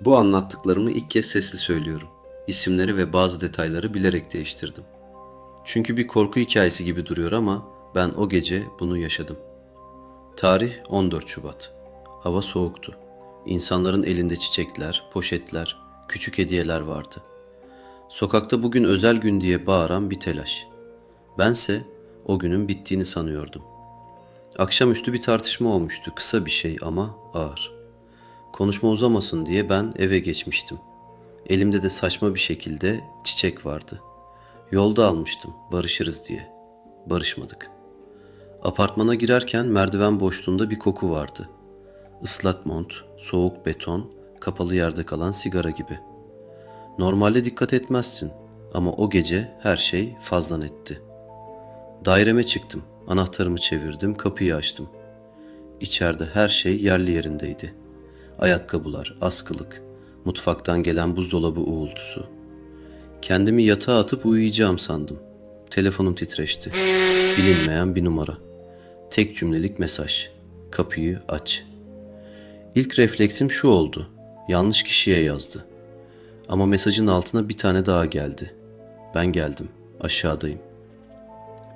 Bu anlattıklarımı ilk kez sesli söylüyorum. İsimleri ve bazı detayları bilerek değiştirdim. Çünkü bir korku hikayesi gibi duruyor ama ben o gece bunu yaşadım. Tarih 14 Şubat. Hava soğuktu. İnsanların elinde çiçekler, poşetler, küçük hediyeler vardı. Sokakta bugün özel gün diye bağıran bir telaş. Bense o günün bittiğini sanıyordum. Akşamüstü bir tartışma olmuştu. Kısa bir şey ama ağır. Konuşma uzamasın diye ben eve geçmiştim. Elimde de saçma bir şekilde çiçek vardı. Yolda almıştım barışırız diye. Barışmadık. Apartmana girerken merdiven boşluğunda bir koku vardı. Islak mont, soğuk beton, kapalı yerde kalan sigara gibi. Normalde dikkat etmezsin ama o gece her şey fazla netti. Daireme çıktım, anahtarımı çevirdim, kapıyı açtım. İçeride her şey yerli yerindeydi. Ayakkabılar, askılık, mutfaktan gelen buzdolabı uğultusu. Kendimi yatağa atıp uyuyacağım sandım. Telefonum titreşti. Bilinmeyen bir numara. Tek cümlelik mesaj. Kapıyı aç. İlk refleksim şu oldu. Yanlış kişiye yazdı. Ama mesajın altına bir tane daha geldi. Ben geldim. Aşağıdayım.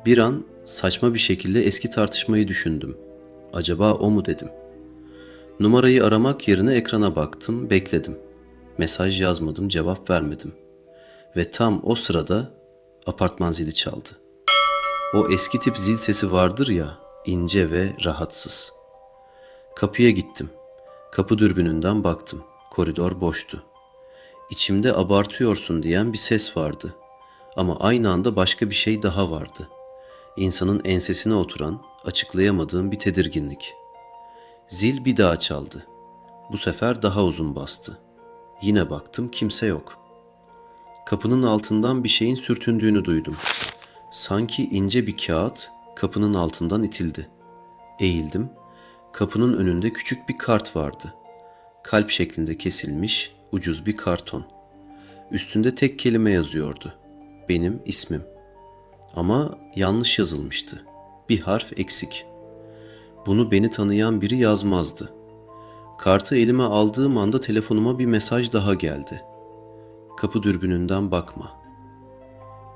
Bir an saçma bir şekilde eski tartışmayı düşündüm. Acaba o mu dedim. Numarayı aramak yerine ekrana baktım, bekledim. Mesaj yazmadım, cevap vermedim. Ve tam o sırada apartman zili çaldı. O eski tip zil sesi vardır ya, ince ve rahatsız. Kapıya gittim. Kapı dürbününden baktım. Koridor boştu. İçimde abartıyorsun diyen bir ses vardı. Ama aynı anda başka bir şey daha vardı. İnsanın ensesine oturan, açıklayamadığım bir tedirginlik. Zil bir daha çaldı. Bu sefer daha uzun bastı. Yine baktım kimse yok. Kapının altından bir şeyin sürtündüğünü duydum. Sanki ince bir kağıt kapının altından itildi. Eğildim. Kapının önünde küçük bir kart vardı. Kalp şeklinde kesilmiş ucuz bir karton. Üstünde tek kelime yazıyordu. Benim ismim. Ama yanlış yazılmıştı. Bir harf eksik. Bunu beni tanıyan biri yazmazdı. Kartı elime aldığım anda telefonuma bir mesaj daha geldi. Kapı dürbününden bakma.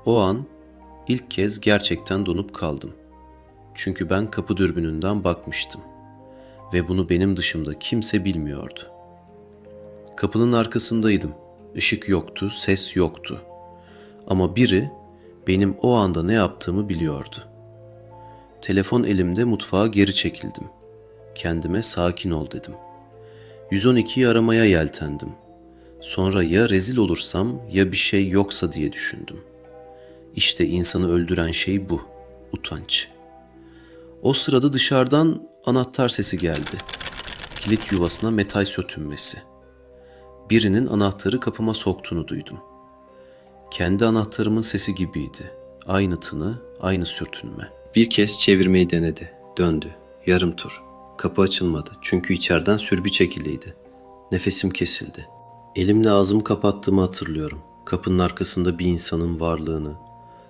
O an ilk kez gerçekten donup kaldım. Çünkü ben kapı dürbününden bakmıştım ve bunu benim dışımda kimse bilmiyordu. Kapının arkasındaydım. Işık yoktu, ses yoktu. Ama biri benim o anda ne yaptığımı biliyordu. Telefon elimde mutfağa geri çekildim. Kendime sakin ol dedim. 112'yi aramaya yeltendim. Sonra ya rezil olursam ya bir şey yoksa diye düşündüm. İşte insanı öldüren şey bu, utanç. O sırada dışarıdan anahtar sesi geldi. Kilit yuvasına metal sötünmesi. Birinin anahtarı kapıma soktuğunu duydum. Kendi anahtarımın sesi gibiydi. Aynı tını, aynı sürtünme. Bir kez çevirmeyi denedi. Döndü. Yarım tur. Kapı açılmadı çünkü içeriden sürbi çekiliydi. Nefesim kesildi. Elimle ağzımı kapattığımı hatırlıyorum. Kapının arkasında bir insanın varlığını.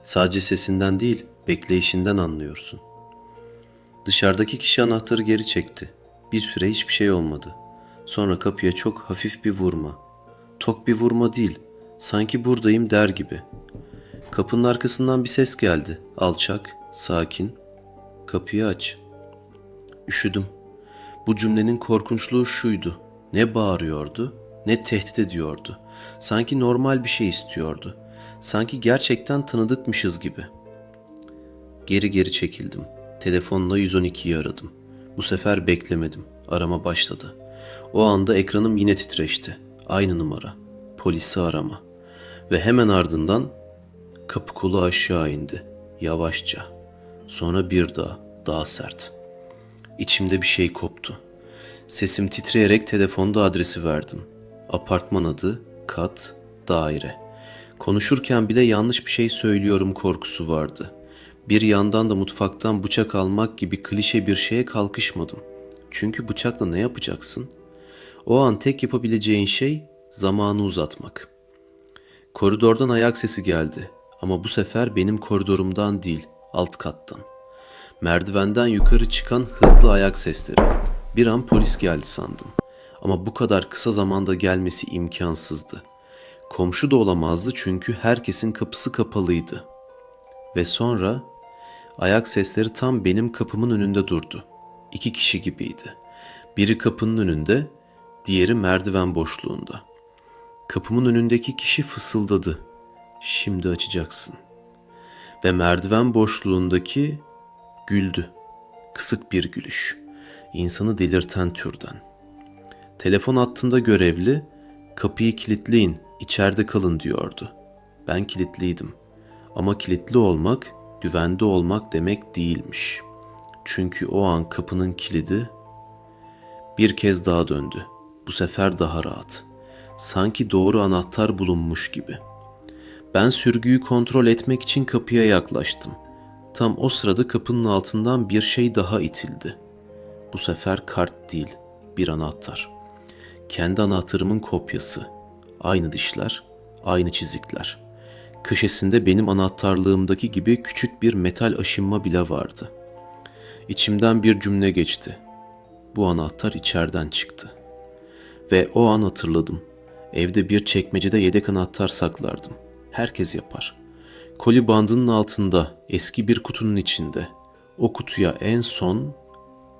Sadece sesinden değil, bekleyişinden anlıyorsun. Dışarıdaki kişi anahtarı geri çekti. Bir süre hiçbir şey olmadı. Sonra kapıya çok hafif bir vurma. Tok bir vurma değil, sanki buradayım der gibi. Kapının arkasından bir ses geldi. Alçak, sakin. Kapıyı aç. Üşüdüm. Bu cümlenin korkunçluğu şuydu. Ne bağırıyordu, ne tehdit ediyordu. Sanki normal bir şey istiyordu. Sanki gerçekten tanıdıkmışız gibi. Geri geri çekildim. Telefonla 112'yi aradım. Bu sefer beklemedim. Arama başladı. O anda ekranım yine titreşti. Aynı numara. Polisi arama. Ve hemen ardından kapı kolu aşağı indi. Yavaşça. Sonra bir daha, daha sert. İçimde bir şey koptu. Sesim titreyerek telefonda adresi verdim. Apartman adı, kat, daire. Konuşurken bile yanlış bir şey söylüyorum korkusu vardı. Bir yandan da mutfaktan bıçak almak gibi klişe bir şeye kalkışmadım. Çünkü bıçakla ne yapacaksın? O an tek yapabileceğin şey zamanı uzatmak. Koridordan ayak sesi geldi ama bu sefer benim koridorumdan değil, alt kattan. Merdivenden yukarı çıkan hızlı ayak sesleri. Bir an polis geldi sandım. Ama bu kadar kısa zamanda gelmesi imkansızdı. Komşu da olamazdı çünkü herkesin kapısı kapalıydı. Ve sonra ayak sesleri tam benim kapımın önünde durdu. İki kişi gibiydi. Biri kapının önünde, diğeri merdiven boşluğunda. Kapımın önündeki kişi fısıldadı. Şimdi açacaksın. Ve merdiven boşluğundaki güldü. Kısık bir gülüş. İnsanı delirten türden. Telefon hattında görevli, kapıyı kilitleyin, içeride kalın diyordu. Ben kilitliydim. Ama kilitli olmak, güvende olmak demek değilmiş. Çünkü o an kapının kilidi bir kez daha döndü. Bu sefer daha rahat. Sanki doğru anahtar bulunmuş gibi. Ben sürgüyü kontrol etmek için kapıya yaklaştım. Tam o sırada kapının altından bir şey daha itildi. Bu sefer kart değil, bir anahtar. Kendi anahtarımın kopyası. Aynı dişler, aynı çizikler. Köşesinde benim anahtarlığımdaki gibi küçük bir metal aşınma bile vardı. İçimden bir cümle geçti. Bu anahtar içeriden çıktı. Ve o an hatırladım. Evde bir çekmecede yedek anahtar saklardım. Herkes yapar. Koli bandının altında, eski bir kutunun içinde. O kutuya en son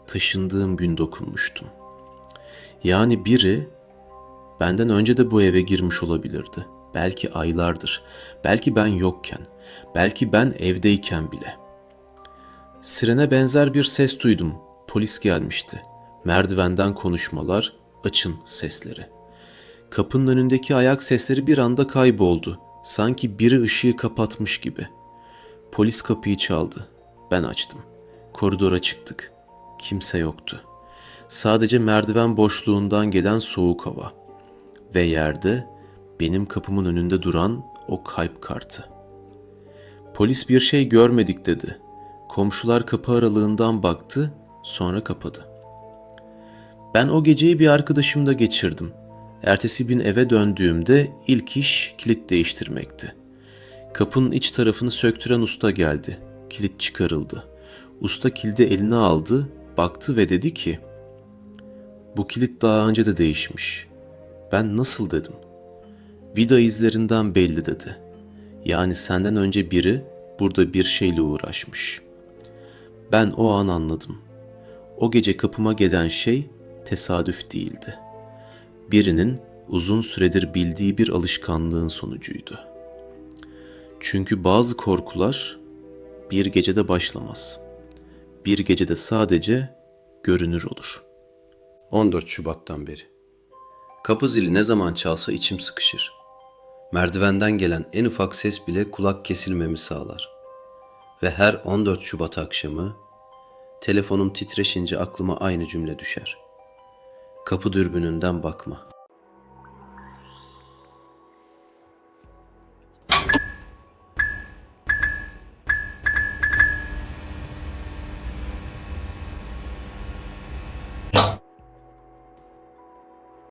taşındığım gün dokunmuştum. Yani biri benden önce de bu eve girmiş olabilirdi. Belki aylardır, belki ben yokken, belki ben evdeyken bile. Sirene benzer bir ses duydum. Polis gelmişti. Merdivenden konuşmalar, açın sesleri. Kapının önündeki ayak sesleri bir anda kayboldu. Sanki biri ışığı kapatmış gibi. Polis kapıyı çaldı. Ben açtım. Koridora çıktık. Kimse yoktu. Sadece merdiven boşluğundan gelen soğuk hava. Ve yerde benim kapımın önünde duran o kalp kartı. Polis bir şey görmedik dedi. Komşular kapı aralığından baktı, sonra kapadı. Ben o geceyi bir arkadaşımda geçirdim. Ertesi gün eve döndüğümde ilk iş kilit değiştirmekti. Kapının iç tarafını söktüren usta geldi. Kilit çıkarıldı. Usta kilidi eline aldı, baktı ve dedi ki, bu kilit daha önce de değişmiş. Ben nasıl dedim. Vida izlerinden belli dedi. Yani senden önce biri burada bir şeyle uğraşmış. Ben o an anladım. O gece kapıma gelen şey tesadüf değildi. Birinin uzun süredir bildiği bir alışkanlığın sonucuydu. Çünkü bazı korkular bir gecede başlamaz. Bir gecede sadece görünür olur. 14 Şubat'tan beri. Kapı zili ne zaman çalsa içim sıkışır. Merdivenden gelen en ufak ses bile kulak kesilmemi sağlar. Ve her 14 Şubat akşamı telefonum titreşince aklıma aynı cümle düşer. Kapı dürbününden bakma.